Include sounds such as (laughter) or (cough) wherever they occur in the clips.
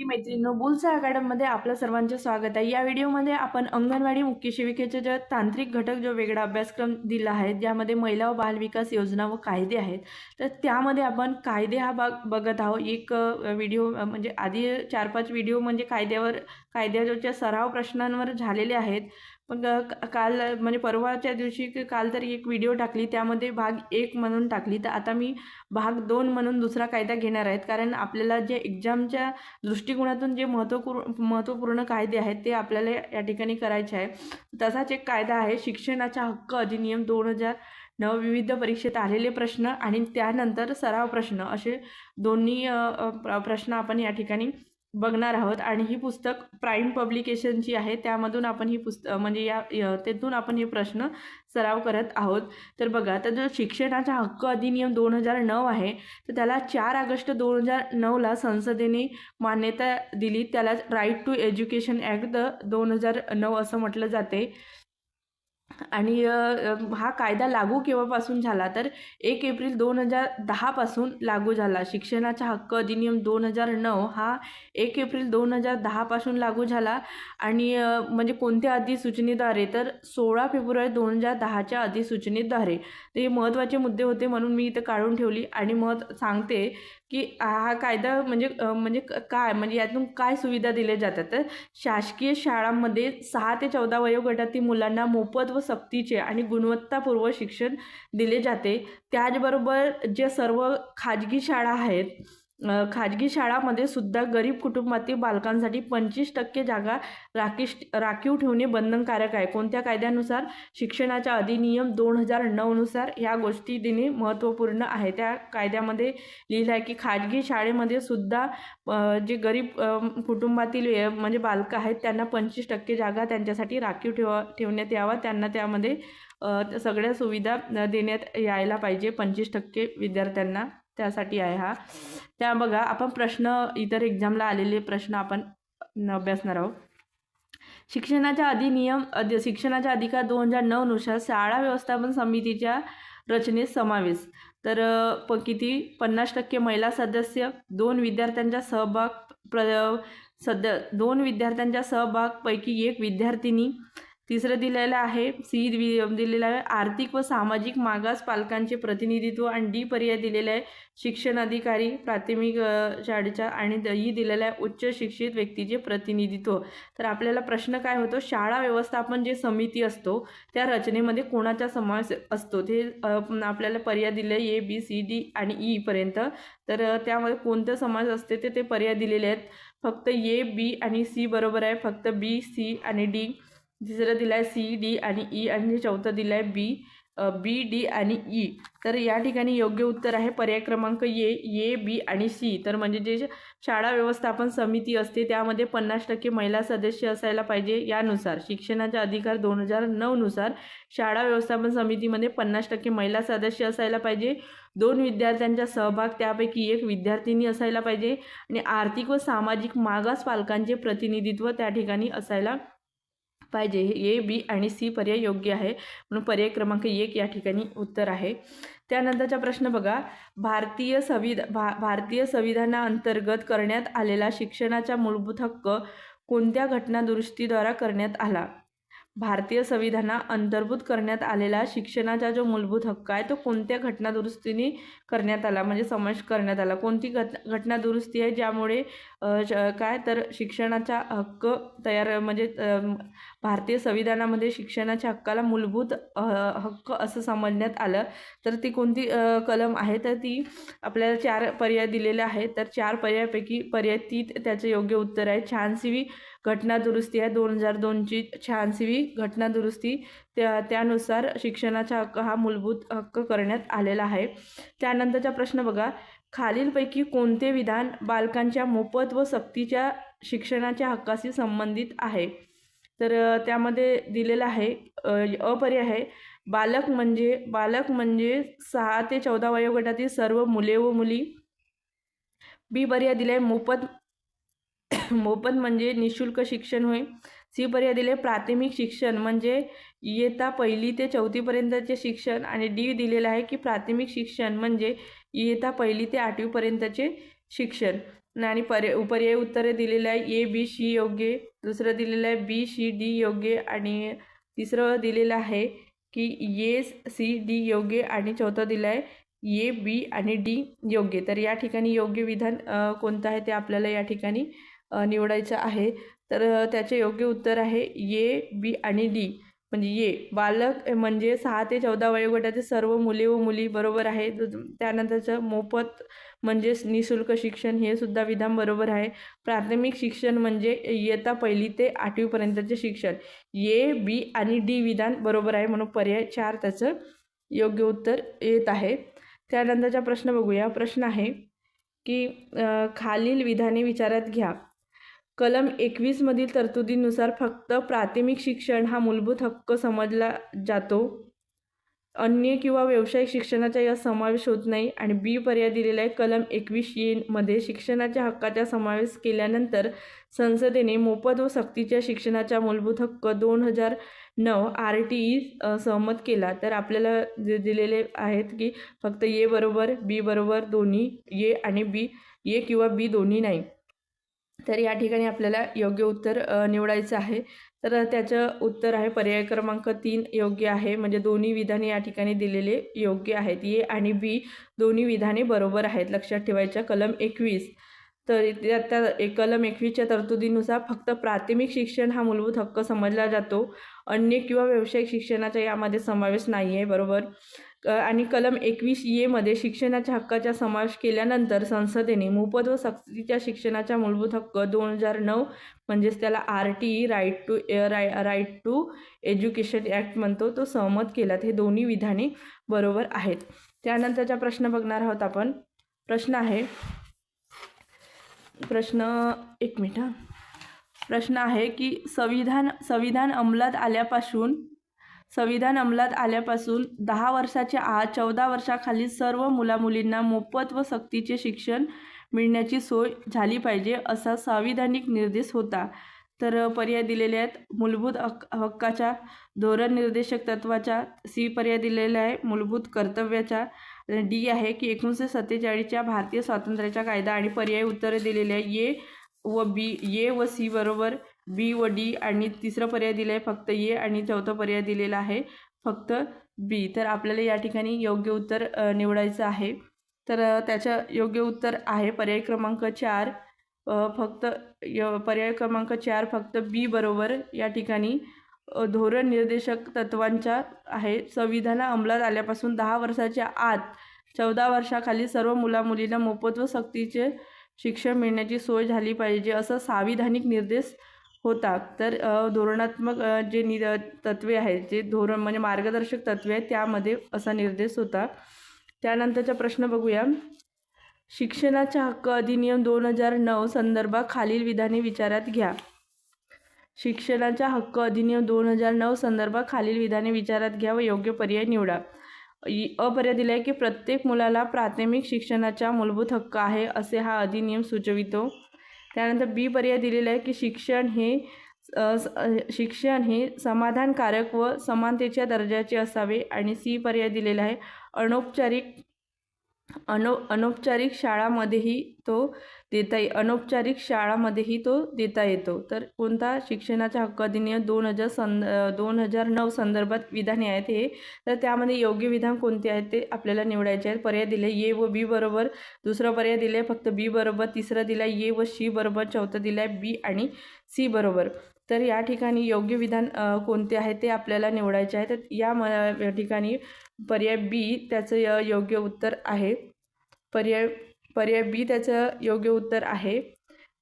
ती मैत्रिणींनो बुलसा अकॅडमीमध्ये आपलं सर्वांचं स्वागत आहे. या व्हिडिओमध्ये आपण अंगणवाडी मुख्य सेविकेचे जे तांत्रिक घटक जो वेगळा अभ्यासक्रम दिला आहे ज्यामध्ये महिला व बालविकास योजना व कायदे आहेत तर त्यामध्ये आपण कायदे हा भाग बघत आहोत. एक व्हिडिओ म्हणजे आधी चार पाच व्हिडिओ म्हणजे कायद्यावर कायद्याच्या सराव प्रश्नांवर झालेले आहेत. मग काल म्हणजे परवाच्या दिवशी काल तरी एक व्हिडिओ टाकली त्यामध्ये भाग एक म्हणून टाकली. तर आता मी भाग दोन म्हणून दुसरा कायदा घेणार आहेत. कारण आपल्याला जे एक्झामच्या दृष्टिकोनातून जे महत्त्वपूर्ण महत्त्वपूर्ण कायदे आहेत ते आपल्याला या ठिकाणी करायचे आहे. तसाच एक कायदा आहे शिक्षणाचा हक्क अधिनियम दोन हजार नऊ विविध परीक्षेत आलेले प्रश्न आणि त्यानंतर सराव प्रश्न असे दोन्ही प्र- प्रश्न आपण या ठिकाणी बघणार आहोत. आणि ही पुस्तक प्राईम पब्लिकेशनची आहे त्यामधून आपण ही पुस्तक म्हणजे या तेथून आपण हे प्रश्न सराव करत आहोत. तर बघा तर जो शिक्षणाचा हक्क अधिनियम दोन हजार नऊ आहे तर त्याला चार ऑगस्ट दोन हजार नऊला संसदेने मान्यता दिली. त्याला राईट टू एज्युकेशन ॲक्ट दोन हजार नऊ असं म्हटलं जाते. आणि हा कायदा लागू केव्हापासून झाला? तर एक एप्रिल दोन हजार दहापासून लागू झाला. शिक्षणाचा हक्क अधिनियम दोन हजार नऊ हा एक एप्रिल दोन हजार दहापासून लागू झाला. आणि म्हणजे कोणत्या अधिसूचनेद्वारे? तर सोळा फेब्रुवारी दोन हजार दहाच्या अधिसूचनेद्वारे. तर हे महत्त्वाचे मुद्दे होते म्हणून मी इथं काढून ठेवली. आणि मत सांगते की हा कायदा म्हणजे म्हणजे क- काय? म्हणजे यातून काय सुविधा दिल्या जातात? तर शासकीय शाळांमध्ये सहा ते चौदा वयोगटातील मुलांना मोफत व सक्तीचे आणि गुणवत्तापूर्व शिक्षण दिले जाते. त्याचबरोबर जे सर्व खाजगी शाळा आहेत खाजगी शाळामध्ये सुद्धा गरीब कुटुंबातील बालकांसाठी पंचवीस टक्के जागा राखीश राखीव ठेवणे बंधनकारक आहे. कोणत्या कायद्यानुसार? शिक्षणाच्या अधिनियम दोन हजार नऊनुसार ह्या गोष्टी देणे महत्त्वपूर्ण आहे. त्या कायद्यामध्ये लिहिलं आहे की खाजगी शाळेमध्ये सुद्धा जे गरीब कुटुंबातील म्हणजे बालकं आहेत त्यांना पंचवीस टक्के जागा त्यांच्यासाठी राखीव ठेवा ठेवण्यात यावा. त्यांना त्यामध्ये सगळ्या सुविधा देण्यात यायला पाहिजे पंचवीस टक्के विद्यार्थ्यांना. त्यासाठी आहे हा. त्या बघा आपण प्रश्न इतर एक्झामला आलेले प्रश्न आपण अभ्यासणार आहोत. शिक्षणाच्या अधिनियम अधि शिक्षणाच्या अधिकार दोन हजार नऊनुसार शाळा व्यवस्थापन समितीच्या रचनेत समावेश. तर प किती? पन्नास टक्के महिला सदस्य दोन विद्यार्थ्यांचा सहभाग प्र सद दोन विद्यार्थ्यांच्या सहभागपैकी एक विद्यार्थिनी तिसरं दिलेलं आहे सी दिलेलं आहे आर्थिक व सामाजिक मागास पालकांचे प्रतिनिधित्व आणि डी पर्याय दिलेला आहे शिक्षण अधिकारी प्राथमिक शाळेच्या आणि द- ई दिलेलं आहे उच्च शिक्षित व्यक्तीचे प्रतिनिधित्व. तर आपल्याला प्रश्न काय होतो शाळा व्यवस्थापन जे समिती असतो त्या रचनेमध्ये कोणाचा समावेश असतो? ते आपल्याला पर्याय दिले ए बी सी डी आणि ई पर्यंत. तर त्यामध्ये कोणतं समाज असते ते ते पर्याय दिलेले आहेत. फक्त ए बी आणि सी बरोबर आहे फक्त बी सी आणि डी. तिसरं दिलं आहे सी डी आणि ई आणि चौथं दिलं आहे बी बी डी आणि ई. तर या ठिकाणी योग्य उत्तर आहे पर्याय क्रमांक ए ए बी आणि सी. तर म्हणजे जे शाळा व्यवस्थापन समिती असते त्यामध्ये पन्नास टक्के महिला सदस्य असायला पाहिजे यानुसार. शिक्षणाचा अधिकार दोन हजार नऊनुसार शाळा व्यवस्थापन समितीमध्ये पन्नास टक्के महिला सदस्य असायला पाहिजे. दोन विद्यार्थ्यांचा सहभाग त्यापैकी एक विद्यार्थिनी असायला पाहिजे. आणि आर्थिक व सामाजिक मागास पालकांचे प्रतिनिधित्व त्या ठिकाणी असायला पाहिजे. हे ए बी आणि सी पर्याय योग्य आहे. म्हणून पर्याय क्रमांक एक या ठिकाणी उत्तर आहे. त्यानंतरचा प्रश्न बघा. भारतीय संविधा भा भारतीय संविधानाअंतर्गत करण्यात आलेला शिक्षणाचा मूलभूत हक्क कोणत्या घटना दुरुस्तीद्वारा करण्यात आला? भारतीय संविधाना अंतर्भूत करण्यात आलेला शिक्षणाचा जो मूलभूत हक्क आहे तो कोणत्या घटना दुरुस्तीने करण्यात आला? म्हणजे समावेश करण्यात आला. कोणती घट घटना दुरुस्ती आहे ज्यामुळे श- काय? तर शिक्षणाचा हक्क तयार म्हणजे भारतीय संविधानामध्ये शिक्षणाच्या हक्काला मूलभूत हक्क असं समजण्यात आलं. तर ती कोणती कलम आहे? तर ती आपल्याला चार पर्याय दिलेले आहेत. तर चार पर्यायापैकी पर्याय ती त्याचं योग्य उत्तर आहे. शहाऐंशीवी घटना दुरुस्ती आहे. दोन हजार दोनची शहाऐंशीवी घटना दुरुस्ती त्या त्यानुसार शिक्षणाचा हक्क हा मूलभूत हक्क करण्यात आलेला आहे. त्यानंतरचा प्रश्न बघा. खालीलपैकी कोणते विधान बालकांच्या मोफत व सक्तीच्या शिक्षणाच्या हक्काशी संबंधित आहे? तर त्यामध्ये दिलेलं आहे अपर्याय आहे. बालक म्हणजे बालक म्हणजे सहा ते चौदा वयोगटातील सर्व मुले व मुली. बी पर्याय दिले मोफत (laughs) मोफत म्हणजे निशुल्क शिक्षण होय. सी पर्याय दिले प्राथमिक शिक्षण म्हणजे इयत्ता पहिली ते चौथीपर्यंतचे शिक्षण आणि डी दिलेलं आहे की प्राथमिक शिक्षण म्हणजे इयत्ता पहिली ते आठवीपर्यंतचे शिक्षण. आणि पर्याय पर्यायी उत्तरे दिलेलं आहे ए बी सी योग्य. दुसरं दिलेलं आहे बी सी डी योग्य. आणि तिसरं दिलेलं आहे की ए सी डी योग्य. आणि चौथं दिलं आहे ए बी आणि डी योग्य. तर या ठिकाणी योग्य विधान कोणतं आहे ते आपल्याला या ठिकाणी निवडायचं आहे. तर त्याचे योग्य उत्तर आहे ये बी आणि डी. म्हणजे ये बालक म्हणजे सहा ते चौदा वयोगटातील सर्व मुले व मुली बरोबर आहे. त्यानंतरचं मोफत म्हणजेच निशुल्क शिक्षण हे सुद्धा विधान बरोबर आहे. प्राथमिक शिक्षण म्हणजे इयत्ता पहिली ते आठवीपर्यंतचे शिक्षण. ए बी आणि डी विधान बरोबर आहे म्हणून पर्याय चार त्याचं योग्य उत्तर येत आहे. त्यानंतरचा प्रश्न बघूया. प्रश्न आहे की खालील विधाने विचारात घ्या. कलम एकवीसमधील तरतुदीनुसार फक्त प्राथमिक शिक्षण हा मूलभूत हक्क समजला जातो. अन्य किंवा व्यावसायिक शिक्षणाचा या समावेश होत नाही आणि बी पर्याय दिलेला आहे. कलम एकवीस येमध्ये शिक्षणाच्या हक्काचा समावेश केल्यानंतर संसदेने मोफत व सक्तीच्या शिक्षणाचा मूलभूत हक्क दोन हजार नऊ आर टी ई सहमत केला. तर आपल्याला जे दिलेले आहेत की फक्त ए बरोबर बी बरोबर दोन्ही ए आणि बी ए किंवा बी दोन्ही नाही. तर या ठिकाणी आपल्याला योग्य उत्तर निवडायचं आहे. तर त्याचं उत्तर आहे पर्याय क्रमांक तीन योग्य आहे. म्हणजे दोन्ही विधाने या ठिकाणी दिलेले योग्य आहेत. ए आणि बी दोन्ही विधाने बरोबर आहेत लक्षात ठेवायच्या. कलम एकवीस. तर त्या त्या एक कलम एकवीसच्या तरतुदीनुसार फक्त प्राथमिक शिक्षण हा मूलभूत हक्क समजला जातो. अन्य किंवा व्यावसायिक शिक्षणाचा यामध्ये समावेश नाही आहे बरोबर? आणि कलम एकवीसमध्ये शिक्षणाच्या हक्काचा समावेश केल्यानंतर संसदेने मोफत व सक्तीच्या शिक्षणाचा मूलभूत हक्क दोन हजार नऊ म्हणजेच त्याला R T E right to Rai right to education act म्हणतो तो सहमत केला हे दोन्ही विधाने बरोबर आहेत. त्यानंतरचा प्रश्न बघणार आहोत आपण. प्रश्न आहे प्रश्न एक मिनिट प्रश्न आहे की संविधान संविधान अंमलात आल्यापासून संविधान अंमलात आल्यापासून दहा वर्षाच्या आत चौदा वर्षाखालील सर्व मुलामुलींना मोफत व सक्तीचे शिक्षण मिळण्याची सोय झाली पाहिजे असा संविधानिक निर्देश होता. तर पर्याय दिलेले आहेत. मूलभूत हक हक्काच्या धोरण निर्देशक तत्वाच्या सी पर्याय दिलेला आहे. मूलभूत कर्तव्याच्या डी आहे की एकोणीसशे सत्तेचाळीसच्या भारतीय स्वातंत्र्याचा कायदा आणि पर्यायी उत्तरे दिलेली आहे. ए व बी ए व सी बरोबर बी व डी आणि तिसरं पर्याय दिलं आहे फक्त ए आणि चौथा पर्याय दिलेला आहे फक्त बी. तर आपल्याला या ठिकाणी योग्य उत्तर निवडायचं आहे. तर त्याच्या त्याचं योग्य उत्तर आहे पर्याय क्रमांक चार. फक्त य पर्याय क्रमांक चार फक्त बी बरोबर या ठिकाणी धोरण निर्देशक तत्वांच्या आहे. संविधान अंमलात आल्यापासून दहा वर्षाच्या आत चौदा वर्षाखाली सर्व मुलामुलींना मोफत व सक्तीचे शिक्षण मिळण्याची सोय झाली पाहिजे असं संविधानिक निर्देश होता तर धोरणात्मक जे नि तत्वे आहेत जे धोरण म्हणजे मार्गदर्शक तत्वे आहेत त्यामध्ये असा निर्देश होता. त्यानंतरचा प्रश्न बघूया. शिक्षणाचा हक्क अधिनियम दोन हजार नऊ संदर्भात खालील विधाने विचारात घ्या. शिक्षणाचा हक्क अधिनियम दोन हजार नऊ संदर्भात खालील विधाने विचारात घ्या व योग्य पर्याय निवडा. इ- अ पर्याय दिला आहे की प्रत्येक मुलाला प्राथमिक शिक्षणाचा मूलभूत हक्क आहे असे हा अधिनियम सुचवितो. त्यानंतर बी पर्याय दिलेला आहे की शिक्षण हे शिक्षण हे समाधानकारक व समानतेच्या दर्जाचे असावे. आणि सी पर्याय दिलेला आहे अनौपचारिक अनौ अनौपचारिक शाळामध्येही तो देता ये अनौपचारिक शाळामध्येही तो देता येतो. तर कोणता? शिक्षणाचा हक्क अधिनियम दोन हजार सं दोन हजार नऊ संदर्भात विधाने आहेत हे. तर त्यामध्ये योग्य विधान कोणते आहेत ते आपल्याला निवडायचे आहेत. पर्याय दिले ए व बी बरोबर. दुसरा पर्याय दिले आहे फक्त बी बरोबर. तिसरा दिला आहे ए व सी बरोबर. चौथं दिलं आहे बी आणि सी बरोबर. तर या ठिकाणी योग्य विधान कोणते आहे ते आपल्याला निवडायचे आहे. तर या म या ठिकाणी पर्याय बी त्याचं य- योग्य उत्तर आहे. पर्याय पर्याय बी त्याचं योग्य उत्तर आहे.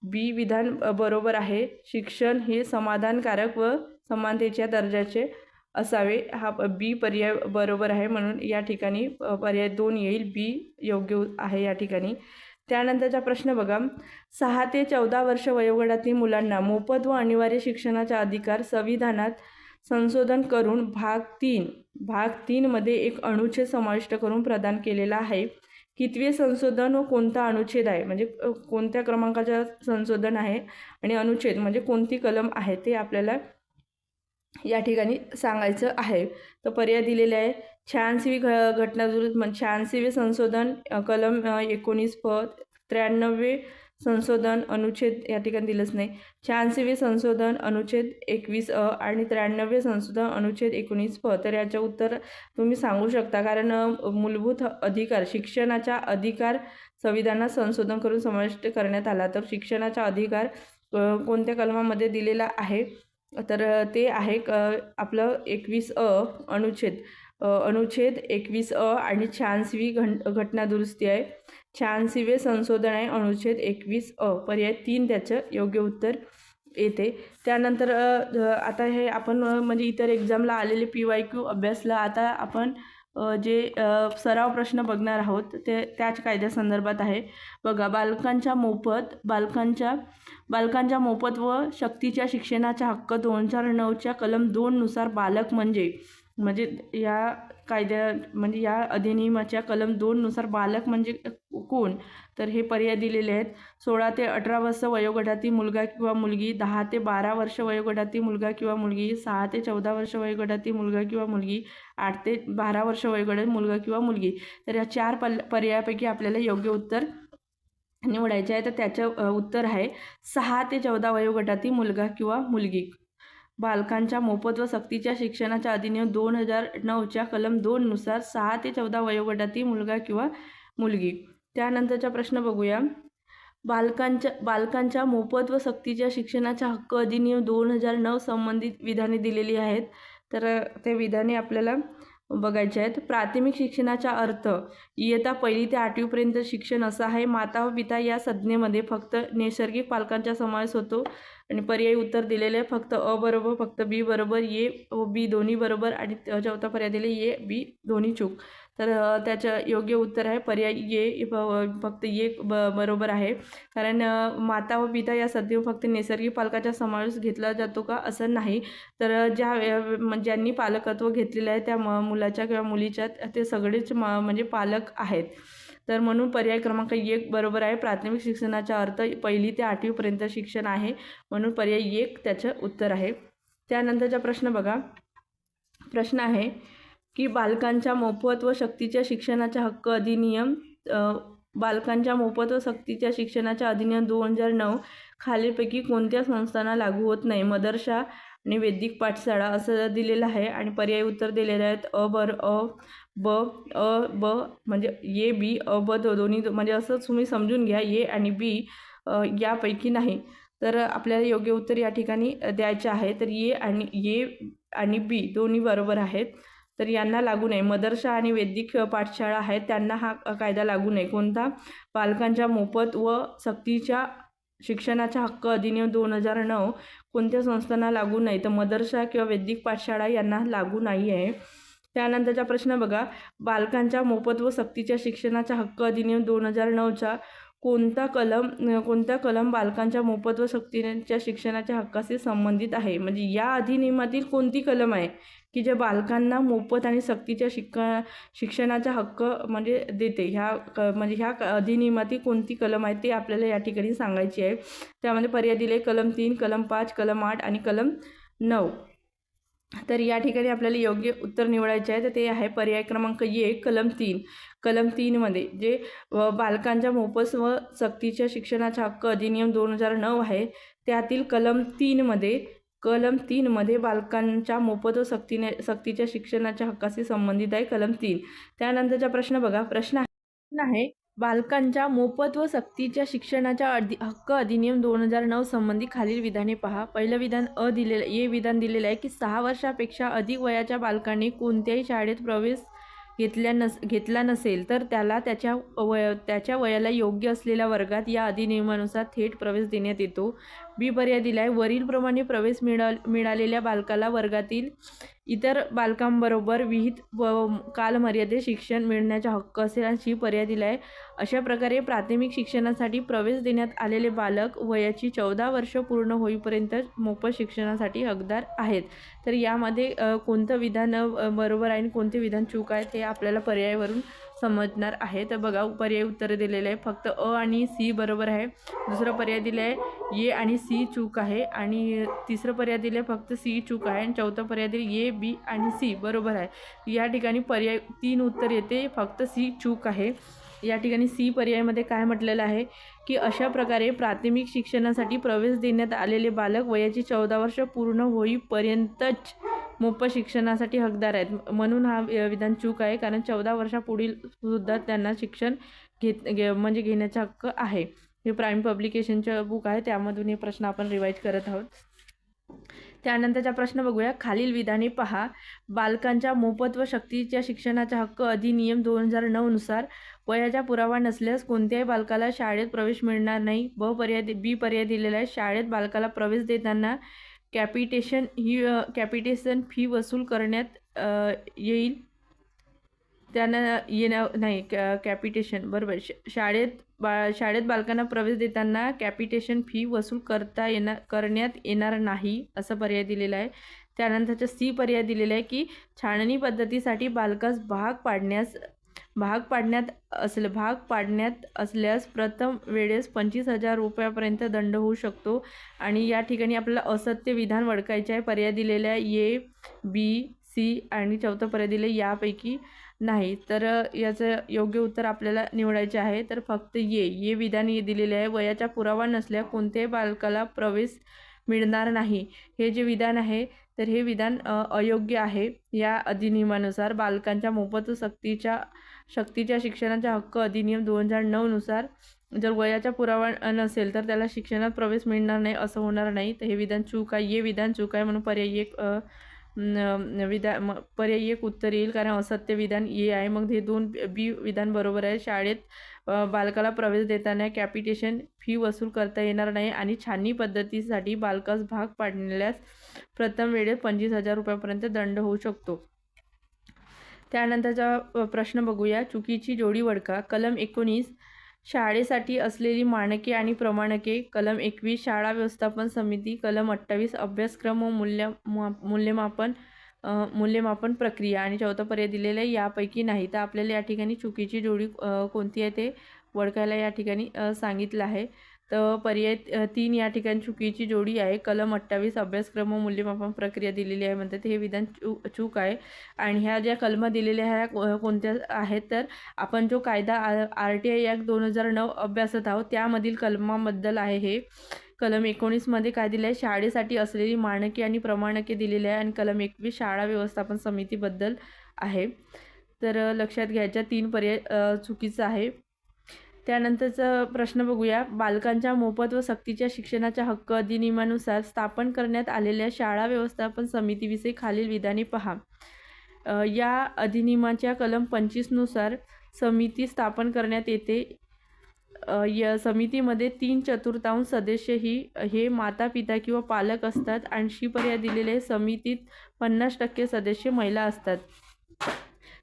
बी विधान बरोबर आहे. शिक्षण हे समाधानकारक व समानतेच्या दर्जाचे असावे. हा बी पर्याय बरोबर आहे म्हणून या ठिकाणी पर्याय दोन येईल. बी योग्य उ- आहे या ठिकाणी. त्यानंतरचा प्रश्न बघा. सहा ते चौदा वर्ष वयोगटातील मुलांना मोफत व अनिवार्य शिक्षणाचा अधिकार संविधानात संशोधन करून भाग तीन भाग तीनमध्ये एक अनुच्छेद समाविष्ट करून प्रदान केलेला आहे. कितवे संशोधन व कोणता अनुच्छेद आहे? म्हणजे कोणत्या क्रमांकाचं संशोधन आहे आणि अनुच्छेद म्हणजे कोणती कलम आहे ते आपल्याला या ठिकाणी सांगायचं आहे. तर पर्याय दिलेले आहे. शहाऐंशीवी घ घटना दुरुस्त म्हणजे शहाऐंशीवे संशोधन कलम एकोणीस प त्र्याण्णववे संशोधन अनुच्छेद या ठिकाणी दिलंच नाही. शहाऐंशीवे संशोधन अनुच्छेद एकवीस अ आणि त्र्याण्णवे संशोधन अनुच्छेद एकोणीस प. तर याचं उत्तर तुम्ही सांगू शकता कारण मूलभूत अधिकार शिक्षणाचा अधिकार संविधानात संशोधन करून समाविष्ट करण्यात आला. तर शिक्षणाचा अधिकार कोणत्या कलमामध्ये दिलेला आहे? तर ते आहे क आपलं एकवीस अ अनुच्छेद. अनुच्छेद एकवीस अ आणि शहाऐंशीवी घन घटना दुरुस्ती आहे. शहाऐंशीवे संशोधन आहे अनुच्छेद एकवीस अ पर्याय तीन त्याचं योग्य उत्तर येते. त्यानंतर आता हे आपण म्हणजे इतर एक्झामला आलेले पी वाय क्यू अभ्यासला आता आपण जे सराव प्रश्न बघणार आहोत ते त्याच कायद्यासंदर्भात आहे. बघा बालकांच्या मोफत बालकांच्या बालकांच्या मोफत व शक्तीच्या शिक्षणाचा हक्क दोन चार नऊच्या कलम दोननुसार बालक म्हणजे म्हणजे या कायद्या म्हणजे या अधिनियमाच्या कलम दोननुसार बालक म्हणजे कोण? तर हे पर्याय दिलेले आहेत. सोळा ते अठरा वर्ष वयोगटातील मुलगा किंवा मुलगी दहा ते बारा वर्ष वयोगटातील मुलगा किंवा मुलगी सहा ते चौदा वर्ष वयोगटातील मुलगा किंवा मुलगी आठ ते बारा वर्ष वयोगटातील मुलगा किंवा मुलगी. तर या चार पल पर्यायापैकी आपल्याला योग्य उत्तर निवडायचे आहे. तर त्याचं उत्तर आहे सहा ते चौदा वयोगटातील मुलगा किंवा मुलगी. बालकांच्या मोफत व सक्तीच्या शिक्षणाच्या अधिनियम दोन हजार नऊच्या कलम दोननुसार सहा ते चौदा वयोगटातील मुलगा किंवा मुलगी. त्यानंतरचा प्रश्न बघूया. बालकांच्या बालकांच्या मोफत व सक्तीच्या शिक्षणाच्या हक्क अधिनियम दोन हजार नऊ संबंधित विधाने दिलेली आहेत. तर ते विधाने आपल्याला बघायचे आहेत. प्राथमिक शिक्षणाचा अर्थ इयत्ता पहिली ते आठवीपर्यंत शिक्षण असं आहे. माता व पिता या संज्ञेमध्ये फक्त नैसर्गिक पालकांचा समावेश होतो आणि पर्यायी उत्तर दिलेले आहे. फक्त अ बरोबर फक्त बी बरोबर ए व बी दोन्ही बरोबर आणि चौथा पर्याय दिले ए बी दोन्ही चूक. तर त्याचं योग्य उत्तर आहे. पर्याय ये फक्त ये ब बरोबर आहे. कारण माता व पिता या सध्या फक्त नैसर्गिक पालकाचा समावेश घेतला जातो का? असं नाही. तर ज्या म- ज्यांनी पालकत्व घेतलेलं आहे त्या म मुलाच्या किंवा मुलीच्या ते सगळेच म म्हणजे पालक आहेत. तर म्हणून पर्याय क्रमांक एक बरोबर आहे. प्राथमिक शिक्षणाचा अर्थ पहिली ते आठवीपर्यंत शिक्षण आहे. म्हणून पर्याय एक त्याचं उत्तर आहे. त्यानंतरचा प्रश्न बघा. प्रश्न आहे की बालकांच्या मोफत व सक्तीच्या शिक्षणाचा हक्क अधिनियम बालकांच्या मोफत व सक्तीच्या शिक्षणाच्या अधिनियम दोन हजार नऊ खालीलपैकी कोणत्या संस्थांना लागू होत नाही. मदरशा आणि वैदिक पाठशाळा असं दिलेलं आहे आणि पर्यायी उत्तर दिलेले आहेत अ बर अ ब अ ब म्हणजे ये बी अ ब दोन्ही म्हणजे असं तुम्ही समजून घ्या. ए आणि बी यापैकी नाही. तर आपल्याला योग्य उत्तर या ठिकाणी द्यायचे आहे. तर ये आणि ये आणि बी दोन्ही बरोबर आहेत. तर यांना लागू नये. मदरशा आणि वैदिक पाठशाळा आहेत. त्यांना हा कायदा लागू नये. कोणता? बालकांच्या मोफत व सक्तीच्या शिक्षणाचा हक्क अधिनियम दोन हजार नऊ कोणत्या संस्थांना लागू नाही तर मदरशा किंवा वैदिक पाठशाळा यांना लागू नाही आहे त्यानंतरचा प्रश्न बघा. बालकांच्या मोफत व सक्तीच्या शिक्षणाचा हक्क अधिनियम दोन हजार नऊचा कोणता कलम कोणता कलम बालकांच्या मोफत व सक्तीच्या शिक्षणाच्या हक्काशी संबंधित आहे? म्हणजे या अधिनियमातील कोणती कलम आहे? की जे बालकांना मोफत आणि सक्तीच्या शिक शिक्षणाचा हक्क म्हणजे देते. ह्या क म्हणजे ह्या क- अधिनियमातील कोणती कलम आहे ते आपल्याला या ठिकाणी सांगायची आहे. त्यामध्ये पर्याय दिले कलम तीन कलम पाच कलम आठ आणि कलम नऊ. तर या ठिकाणी आपल्याला योग्य उत्तर निवडायचे आहे. तर ते आहे पर्याय क्रमांक एक कलम तीन. कलम तीनमध्ये जे व बालकांच्या मोफत व सक्तीच्या शिक्षणाचा हक्क अधिनियम दोन हजार नऊ आहे. त्यातील कलम तीनमध्ये कलम तीनमध्ये बालकांच्या मोफत व सक्तीने सक्तीच्या शिक्षणाच्या हक्काशी संबंधित आहे कलम तीन. त्यानंतरचा प्रश्न बघा. प्रश्न आहे बालकांच्या मोफत व सक्तीच्या शिक्षणाच्या अधि हक्क अधिनियम दोन हजार नऊ संबंधी खालील विधाने पहा. पहिलं विधान अ दिलेलं हे विधान दिलेलं आहे की सहा वर्षापेक्षा अधिक वयाच्या बालकांनी कोणत्याही शाळेत प्रवेश घेतल्या नस घेतला नसेल तर त्याला त्याच्या वय त्याच्या वयाला योग्य असलेल्या वर्गात या अधिनियमानुसार थेट प्रवेश देण्यात येतो. बी पर्याय दिला आहे वरीलप्रमाणे प्रवेश मिळा मिळालेल्या बालकाला वर्गातील इतर बालकांबरोबर विहित व कालमर्यादेत शिक्षण मिळण्याचा हक्क असेल आणि सी पर्याय दिला आहे अशा प्रकारे प्राथमिक शिक्षणासाठी प्रवेश देण्यात आलेले बालक वयाची चौदा वर्ष पूर्ण होईपर्यंत मोफत शिक्षणासाठी हकदार आहेत. तर यामध्ये कोणतं विधान बरोबर आहे आणि कोणते विधान चूक आहे ते आपल्याला पर्यायावरून समजणार आहे. तर बघा पर्याय उत्तर दिलेलं आहे फक्त अ आणि सी बरोबर आहे. दुसरं पर्याय दिलं आहे ए आणि सी चूक आहे. आणि तिसरं पर्याय दिलं आहे फक्त सी चूक आहे. आणि चौथं पर्याय दिले ए बी आणि सी बरोबर आहे. या ठिकाणी पर्याय तीन उत्तर येते. फक्त सी चूक आहे. या ठिकाणी सी पर्यायमध्ये काय म्हटलेलं आहे? की अशा प्रकारे प्राथमिक शिक्षणासाठी प्रवेश देण्यात आलेले बालक वयाची चौदा वर्ष पूर्ण होईपर्यंतच मोफत शिक्षणासाठी हकदार आहेत. म्हणून हा विधान चूक आहे कारण चौदा वर्षापुढील सुद्धा त्यांना शिक्षण घेत घे म्हणजे घेण्याचा हक्क आहे. हे प्राईम पब्लिकेशनचं बुक आहे त्यामधून हे प्रश्न आपण रिवाईज करत आहोत. त्यानंतरचा प्रश्न बघूया. खालील विधाने पहा. बालकांच्या मोफत व सक्तीच्या शिक्षणाचा हक्क अधिनियम दोन हजार नऊनुसार वयाचा पुरावा नसल्यास कोणत्याही बालकाला शाळेत प्रवेश मिळणार नाही. ब पर्याय दि- बी पर्याय दिलेला आहे. शाळेत बालकाला प्रवेश देताना कॅपिटेशन ही कॅपिटेशन फी वसूल करण्यात येईल. त्यानं येणार नाही कॅ कॅपिटेशन. बरोबर. श शाळेत बा शाळेत बालकांना प्रवेश देताना कॅपिटेशन फी वसूल करता येणार करण्यात येणार नाही असा पर्याय दिलेला आहे. त्यानंतरचा सी पर्याय दिलेला आहे की छाननी पद्धतीसाठी बालकास भाग पाडण्यास भाग पाडण्यात असले भाग पाडण्यात असल्यास प्रथम वेळेस पंचवीस हजार रुपयापर्यंत दंड होऊ शकतो. आणि या ठिकाणी आपल्याला असत्य विधान वळखायचे आहे. पर्याय दिलेल्या ए बी सी आणि चौथं पर्याय दिले यापैकी नाही. तर याचं योग्य उत्तर आपल्याला निवडायचे आहे. तर फक्त ये ये विधान ये दिलेले आहे. वयाचा पुरावा नसल्या कोणत्याही बालकाला प्रवेश मिळणार नाही. हे जे विधान आहे तर हे विधान अयोग्य आहे. या अधिनियमानुसार बालकांच्या मोफत सक्तीच्या शक्तीच्या शिक्षणाचा हक्क अधिनियम दोन हजार नऊनुसार जर वयाचा पुरावा नसेल तर त्याला शिक्षणात प्रवेश मिळणार नाही असं होणार नाही. तर हे विधान चूक आहे. हे विधान चूक आहे म्हणून पर्यायी एक विधा म- पर्यायी एक उत्तर येईल. कारण असत्य विधान ये आहे. मग हे दोन बी विधान बरोबर आहे. शाळेत बालकाला प्रवेश देताना कॅपिटेशन फी वसूल करता येणार नाही आणि छाननी पद्धतीसाठी बालकास भाग पाडण्यास प्रथम वेळेत पंचवीस हजार रुपयापर्यंत दंड होऊ शकतो. त्यानंतरचा प्रश्न बघूया. चुकीची जोडी वडका कलम एकोणीस शाळेसाठी असलेली मानके आणि प्रमाणके कलम एकवीस शाळा व्यवस्थापन समिती कलम अठ्ठावीस अभ्यासक्रम व मूल्य मूल्यमापन मूल्यमापन प्रक्रिया आणि चौथा पर्याय दिलेला आहे यापैकी नाही. तर आपल्याला या ठिकाणी चुकीची जोडी कोणती आहे ते ओळखायला या ठिकाणी सांगितलं आहे. तर पर्याय तीन या ठिकाणी चुकीची जोडी आहे. कलम अठ्ठावीस अभ्यासक्रम व मूल्यमापन प्रक्रिया दिलेली आहे म्हणतात. हे विधान चू चूक आहे. आणि ह्या ज्या कलमा दिलेल्या ह्या को- कोणत्या आहेत तर आपण जो कायदा आर टी आय ॲक्ट दोन हजार नऊ अभ्यासत आहोत त्यामधील कलमाबद्दल आहे हे. कलम एकोणीसमध्ये काय दिलं आहे शाळेसाठी असलेली मानके आणि प्रमाणके दिलेली आहे आणि कलम एकवीस शाळा व्यवस्थापन समितीबद्दल आहे. तर लक्षात घ्यायच्या तीन पर्याय चुकीचं आहे. त्यानंतरचा प्रश्न बघूया. बालकांच्या मोफत व सक्तीच्या शिक्षणाच्या हक्क अधिनियमानुसार स्थापन करण्यात आलेल्या शाळा व्यवस्थापन समितीविषयी खालील विधाने पहा. या अधिनियमाच्या कलम पंचवीसनुसार समिती स्थापन करण्यात येते. या समितीमध्ये तीन चतुर्थांश सदस्य ही हे माता पिता किंवा पालक असतात. ऐंशी पर्याय दिलेले समितीत पन्नास टक्के सदस्य महिला असतात.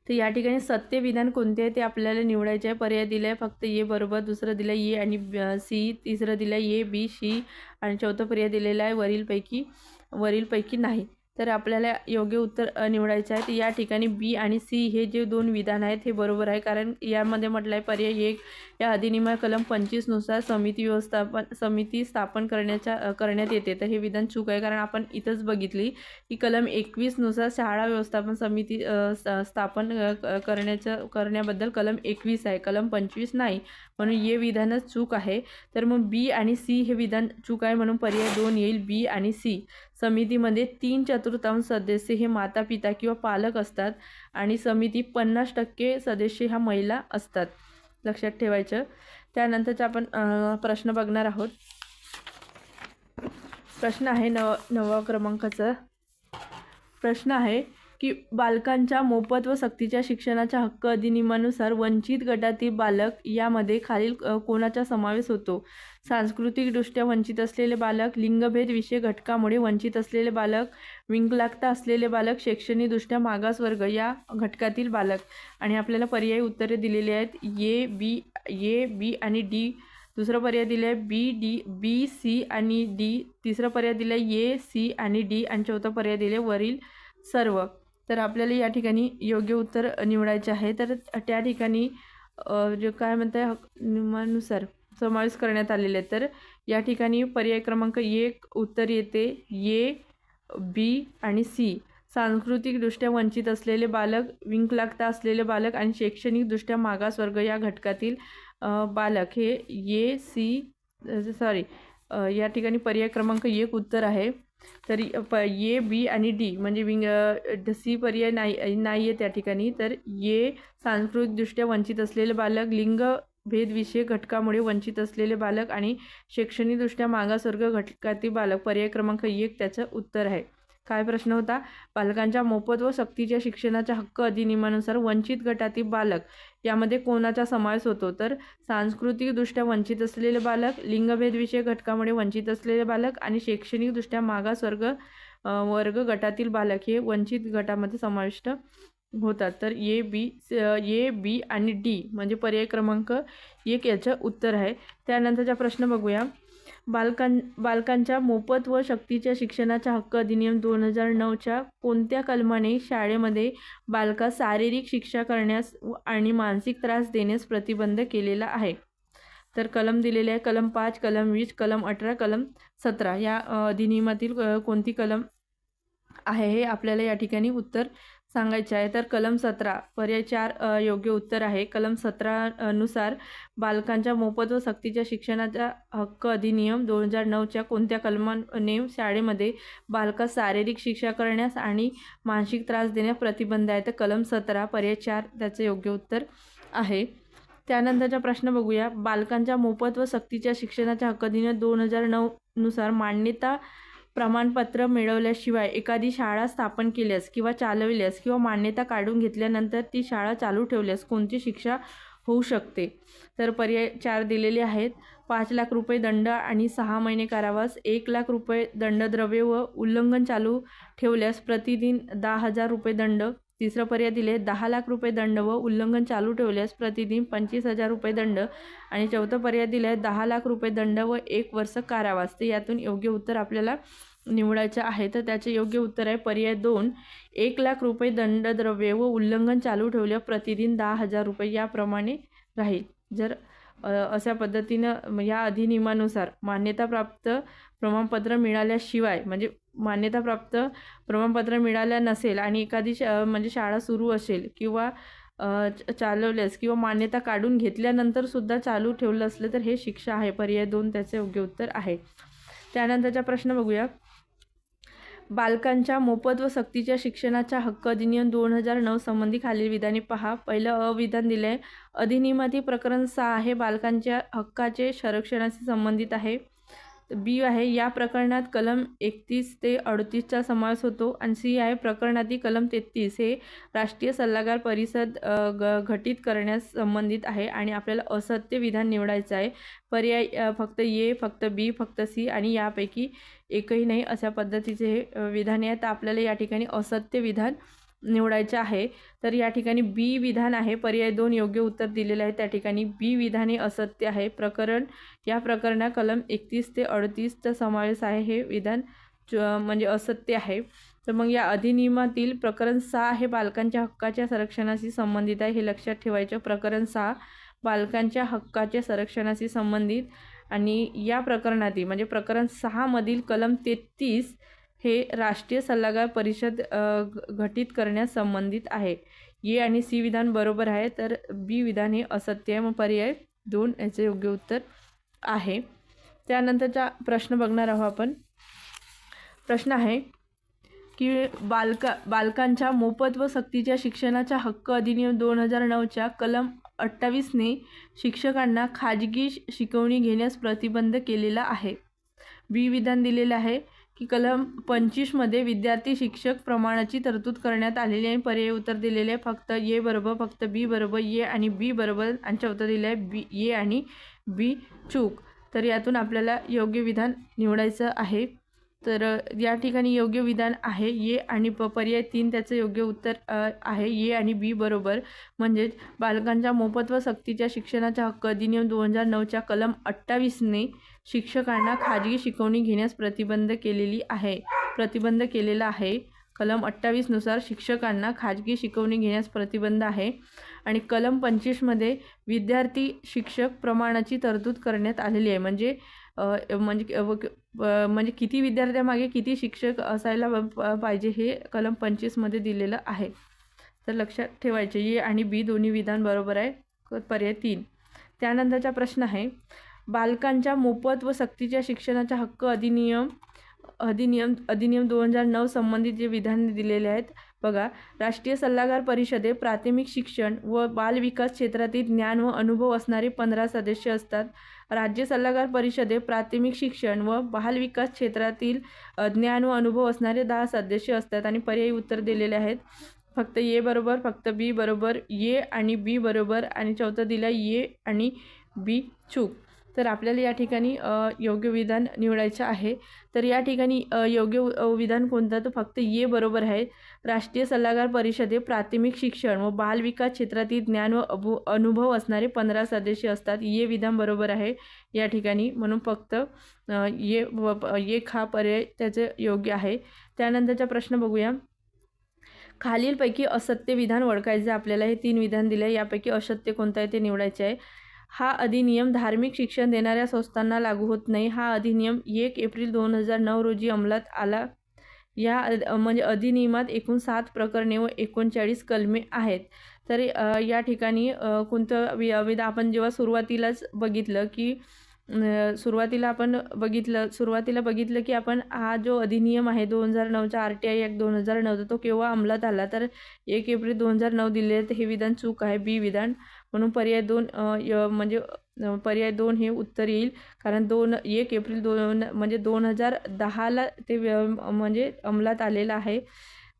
तर या ठिकाणी सत्य विधान कोणते आहे ते आपल्याला निवडायचे आहे. पर्याय दिलं आहे फक्त ये बरोबर दुसरं दिलं ये आणि सी तिसरं दिलं ए बी सी आणि चौथं पर्याय दिलेला आहे वरीलपैकी वरीलपैकी नाही. तर आपल्याला योग्य उत्तर निवडायचे आहेत. या ठिकाणी बी आणि सी हे जे दोन विधान आहेत हे बरोबर आहे. कारण यामध्ये म्हटलं आहे पर्याय एक या अधिनियमा कलम पंचवीसनुसार समिती व्यवस्थापन समिती स्थापन करण्याच्या करण्यात येते. तर हे विधान चूक आहे. कारण आपण इथंच बघितली की कलम एकवीसनुसार शाळा व्यवस्थापन समिती स्थापन करण्याच्या करण्याचं करण्याबद्दल कलम एकवीस आहे. कलम पंचवीस नाही. म्हणून हे विधानच चूक आहे. तर मग बी आणि सी हे विधान चूक आहे म्हणून पर्याय दोन येईल. बी आणि सी. समितीमध्ये तीन चतुर्थांश सदस्य हे माता पिता किंवा पालक असतात आणि समिती पन्नास टक्के सदस्य ह्या महिला असतात. लक्षात ठेवायचं. त्यानंतरचा आपण प्रश्न बघणार आहोत. प्रश्न आहे नव नववा क्रमांकाचा. प्रश्न आहे की बालकांच्या मोफत व सक्तीच्या शिक्षणाच्या हक्क अधिनियमानुसार वंचित गटातील बालक यामध्ये खालील कोणाचा समावेश होतो? सांस्कृतिकदृष्ट्या वंचित असलेले बालक लिंगभेद विषय घटकामुळे वंचित असलेले बालक विंकलागता असलेले बालक शैक्षणिकदृष्ट्या मागासवर्ग या घटकातील बालक. आणि आपल्याला पर्यायी उत्तरे दिलेली आहेत. ए बी ए बी आणि डी. दुसरा पर्याय दिला आहे बी डी बी सी आणि डी तिसरा पर्याय दिला आहे ए सी आणि डी आणि चौथा पर्याय दिले वरील सर्व. तर आपल्याला या ठिकाणी योग्य उत्तर निवडायचे आहे. तर त्या ठिकाणी जे काय म्हणतं आहे नियमानुसार समावेश करण्यात आलेले आहे तर या ठिकाणी पर्याय क्रमांक एक उत्तर येते. ए बी आणि सी. सांस्कृतिकदृष्ट्या वंचित असलेले बालक विंकलागता असलेले बालक आणि शैक्षणिकदृष्ट्या मागासवर्ग या घटकातील बालक हे ये सी सॉरी या ठिकाणी पर्याय क्रमांक एक उत्तर आहे. तर प ये बी आणि डी म्हणजे विंग सी पर्याय नाही नाही आहे त्या ठिकाणी. तर ये सांस्कृतिकदृष्ट्या वंचित असलेले बालक लिंग भेदविषयक घटकामुळे वंचित असलेले बालक आणि शैक्षणिकदृष्ट्या मागासवर्ग घटकातील बालक पर्याय क्रमांक एक त्याचं उत्तर आहे. काय प्रश्न होता? बालकांच्या मोफत व सक्तीच्या शिक्षणाच्या हक्क अधिनियमानुसार वंचित गटातील बालक यामध्ये कोणाचा समावेश होतो? तर सांस्कृतिकदृष्ट्या वंचित असलेले बालक लिंगभेदविषयक घटकामुळे वंचित असलेले बालक आणि शैक्षणिकदृष्ट्या मागासवर्ग वर्ग गटातील बालक हे वंचित गटामध्ये समाविष्ट होतात. तर ए बी ए बी आणि डी म्हणजे पर्याय क्रमांक एक याचं उत्तर आहे. त्यानंतरचा प्रश्न बघूया. बालकां बालकांच्या मोफत व शक्तीच्या शिक्षणाचा हक्क अधिनियम दोन हजार नऊच्या कोणत्या कलमाने शाळेमध्ये बालका शारीरिक शिक्षा करण्यास आणि मानसिक त्रास देण्यास प्रतिबंध केलेला आहे? तर कलम दिलेले आहे. कलम पाच कलम वीस कलम अठरा कलम सतरा या अधिनियमातील कोणती कलम आहे हे आपल्याला या ठिकाणी उत्तर सांगायचे आहे तर कलम सतरा पर्याय चार योग्य उत्तर आहे. कलम सतरानुसार बालकांच्या मोफत व सक्तीच्या शिक्षणाचा हक्क अधिनियम दोन हजार नऊच्या कोणत्या कलमाने शाळेमध्ये बालकास शारीरिक शिक्षा करण्यास आणि मानसिक त्रास देण्यास प्रतिबंध आहे? तर कलम सतरा पर्याय चार त्याचं योग्य उत्तर आहे. त्यानंतरचा प्रश्न बघूया. बालकांच्या मोफत व सक्तीच्या शिक्षणाच्या हक्क अधिनियम दोन हजार नऊनुसार मान्यता प्रमाणपत्र मिळवल्याशिवाय एखादी शाळा स्थापन केल्यास किंवा चालविल्यास किंवा मान्यता काढून घेतल्यानंतर ती शाळा चालू ठेवल्यास कोणती शिक्षा होऊ शकते? तर पर्याय चार दिलेले आहेत. पाच लाख रुपये दंड आणि सहा महिने कारावास एक लाख रुपये दंडद्रव्य व उल्लंघन चालू ठेवल्यास प्रतिदिन दहा हजार रुपये दंड तिसरं पर्याय दिले. दहा लाख रुपये दंड व उल्लंघन चालू ठेवल्यास प्रतिदिन पंचवीस हजार रुपये दंड. आणि चौथं पर्याय दिलं आहे दहा लाख रुपये दंड व एक वर्ष कारावास. तर यातून योग्य उत्तर आपल्याला निवडायचं आहे. तर त्याचे योग्य उत्तर आहे पर्याय दोन. एक लाख रुपये दंडद्रव्य व उल्लंघन चालू ठेवल्या प्रतिदिन दहा हजार रुपये याप्रमाणे राहील. जर अशा पद्धतीनं या अधिनियमानुसार मान्यताप्राप्त प्रमाणपत्र मिळाल्याशिवाय म्हणजे मान्यताप्राप्त प्रमाणपत्र मिळाल्या नसेल आणि एखादी शा म्हणजे शाळा सुरू असेल किंवा च- चालवल्यास किंवा मान्यता काढून घेतल्यानंतर सुद्धा चालू ठेवलं असलं तर हे शिक्षा आहे. पर्याय दोन त्याचे योग्य उत्तर आहे. त्यानंतरचा प्रश्न बघूया. बालकांच्या मोफत व सक्तीच्या शिक्षणाचा हक्क अधिनियम दोन हजार नऊ संबंधी खालील विधाने पहा. पहिलं अविधान दिलं आहे अधिनियमातील प्रकरण सहा हे बालकांच्या हक्काचे संरक्षणाशी संबंधित आहे. बी आहे या प्रकरणात कलम एकतीस ते अडतीसचा समावेश होतो आणि सी आहे प्रकरणातील कलम तेहतीस हे राष्ट्रीय सल्लागार परिषद ग घटित करण्यास संबंधित आहे आणि आपल्याला असत्य विधान निवडायचं आहे. पर्याय फक्त ए फक्त बी फक्त सी आणि यापैकी एकही नाही अशा पद्धतीचे हे विधान आहे. तर आपल्याला या ठिकाणी असत्य विधान निवडायचे आहे. तर या ठिकाणी बी विधान आहे. पर्याय दोन योग्य उत्तर दिलेले आहे त्या ठिकाणी बी विधान हे असत्य आहे. प्रकरण या प्रकरणात कलम एकतीस ते अडतीसचा समावेश आहे. हे विधान च- म्हणजे असत्य आहे. तर मग या अधिनियमातील प्रकरण सहा हे बालकांच्या हक्काच्या संरक्षणाशी संबंधित आहे. हे लक्षात ठेवायचं प्रकरण सहा बालकांच्या हक्काच्या संरक्षणाशी संबंधित आणि या प्रकरणातील म्हणजे प्रकरण सहामधील कलम तेहतीस हे राष्ट्रीय सल्लागार परिषद घटित करण्यास संबंधित आहे. ए आणि सी विधान बरोबर आहे तर बी विधान हे असत्य मग पर्याय दोन याचे योग्य उत्तर आहे. त्यानंतरचा प्रश्न बघणार आहोत आपण. प्रश्न आहे की बालका बालकांच्या मोफत व सक्तीच्या शिक्षणाचा हक्क अधिनियम दोन हजार नऊच्या कलम अठ्ठावीसने शिक्षकांना खाजगी शिकवणी घेण्यास प्रतिबंध केलेला आहे. बी विधान दिलेलं आहे की कलम पंचवीसमध्ये विद्यार्थी शिक्षक प्रमाणाची तरतूद करण्यात आलेली आहे. पर्याय उत्तर दिलेले आहे. फक्त ए बरोबर फक्त बी बरोबर ए आणि बी बरोबर आणि चौथं दिलं आहे बी ए आणि बी चूक. तर यातून आपल्याला योग्य विधान निवडायचं आहे. तर या ठिकाणी योग्य विधान आहे. ये आणि प पर्याय तीन त्याचं योग्य उत्तर आहे. ये आणि बी बरोबर. म्हणजेच बालकांच्या मोफत व सक्तीच्या शिक्षणाचा हक्क अधिनियम दोन हजार नऊच्या कलम अठ्ठावीसने शिक्षकांना खाजगी शिकवणी घेण्यास प्रतिबंध केलेली आहे. प्रतिबंध केलेला आहे. कलम अठ्ठावीसनुसार शिक्षकांना खाजगी शिकवणी घेण्यास प्रतिबंध आहे आणि कलम पंचवीसमध्ये विद्यार्थी शिक्षक प्रमाणाची तरतूद करण्यात आलेली आहे. म्हणजे म्हणजे म्हणजे किती विद्यार्थ्यामागे किती शिक्षक असायला ब- प- पाहिजे हे कलम पंचवीसमध्ये दिलेलं आहे. तर लक्षात ठेवायचे. ए आणि बी दोन्ही विधान बरोबर आहे. पर्याय तीन. त्यानंतरचा प्रश्न आहे. बालकांच्या मोफत व सक्तीच्या शिक्षणाचा हक्क अधिनियम अधिनियम अधिनियम दोन हजार नऊ संबंधित जे विधान दिलेले आहेत. बघा राष्ट्रीय सल्लागार परिषदे प्राथमिक शिक्षण व बाल विकास क्षेत्रातील ज्ञान व अनुभव असणारे पंधरा सदस्य असतात. राज्य सल्लागार परिषदे प्राथमिक शिक्षण व बाल विकास क्षेत्रातील ज्ञान व अनुभव असणारे दहा सदस्य असतात आणि पर्यायी उत्तर दिलेले आहेत. फक्त ए बरोबर फक्त बी बरोबर ए आणि बी बरोबर आणि चौथं दिलं ए आणि बी चूक. तर आपल्याला या ठिकाणी योग्य विधान निवडायचं आहे. तर या ठिकाणी योग्य विधान कोणतं? तर फक्त ये बरोबर आहे. राष्ट्रीय सल्लागार परिषदे प्राथमिक शिक्षण व बाल विकास क्षेत्रातील ज्ञान व अभु अनुभव असणारे पंधरा सदस्य असतात. ये विधान बरोबर आहे या ठिकाणी. म्हणून फक्त ये एक हा पर्याय त्याचे योग्य आहे. त्यानंतरचा प्रश्न बघूया. खालीलपैकी असत्य विधान ओळखायचं आपल्याला. हे तीन विधान दिले यापैकी असत्य कोणतं आहे ते निवडायचे आहे. हा अधिनियम धार्मिक शिक्षण देणाऱ्या संस्थांना लागू होत नाही. हा अधिनियम एक एप्रिल दोन हजार नऊ रोजी अंमलात आला. या म्हणजे अधिनियमात एकूण सात प्रकरणे व एकोणचाळीस कलमे आहेत. तर या ठिकाणी कोणतं वि विधा आपण जेव्हा सुरुवातीलाच बघितलं की सुरुवातीला आपण बघितलं सुरुवातीला बघितलं की आपण हा जो अधिनियम आहे दोन हजार नऊचा आर टी आय ॲक्ट दोन हजार नऊचा तो केव्हा अंमलात आला? तर एक एप्रिल दोन हजार नऊ दिले हे विधान चूक आहे. बी विधान म्हणून पर्याय दोन य- म्हणजे पर्याय दोन हे उत्तर येईल. कारण दोन एक एप्रिल दोन म्हणजे दोन हजार दहाला ते व्य- म्हणजे अंमलात आलेलं आहे.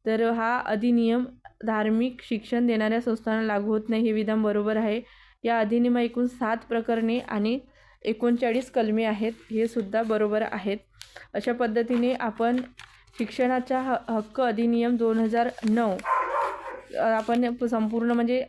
तर हा अधिनियम धार्मिक शिक्षण देणाऱ्या संस्थांना लागू होत नाही हे विधान बरोबर आहे. या अधिनियमा एकूण सात प्रकरणे आणि एकोणचाळीस कलमे आहेत हे सुद्धा बरोबर आहेत. अशा पद्धतीने आपण शिक्षणाचा ह हक्क अधिनियम दोन हजार नऊ आपण संपूर्ण म्हणजे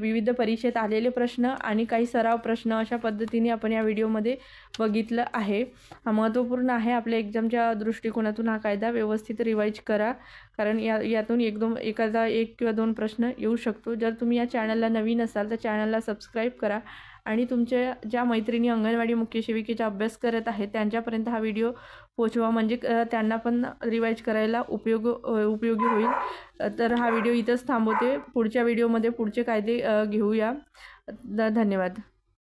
विविध परीक्षेत आलेले प्रश्न आणि काही सराव प्रश्न अशा पद्धतीने आपण या व्हिडिओमध्ये बघितलं आहे. हा महत्त्वपूर्ण आहे. आपल्या एक्झामच्या दृष्टिकोनातून हा कायदा व्यवस्थित रिवाईज करा. कारण या यातून एक दोन एखादा एक किंवा दोन प्रश्न येऊ शकतो. जर तुम्ही या चॅनलला नवीन असाल तर चॅनलला सबस्क्राईब करा. आणि तुमच्या ज्या मैत्रिणी अंगणवाडी मुख्य सेविकेचा अभ्यास करत आहेत त्यांच्यापर्यंत हा व्हिडिओ पोचवा म्हणजे त्यांना पण रिवाईज करायला उपयोग उपयोगी होईल. तर हा व्हिडिओ इथंच थांबवते. पुढच्या व्हिडिओमध्ये पुढचे कायदे घेऊया. धन्यवाद.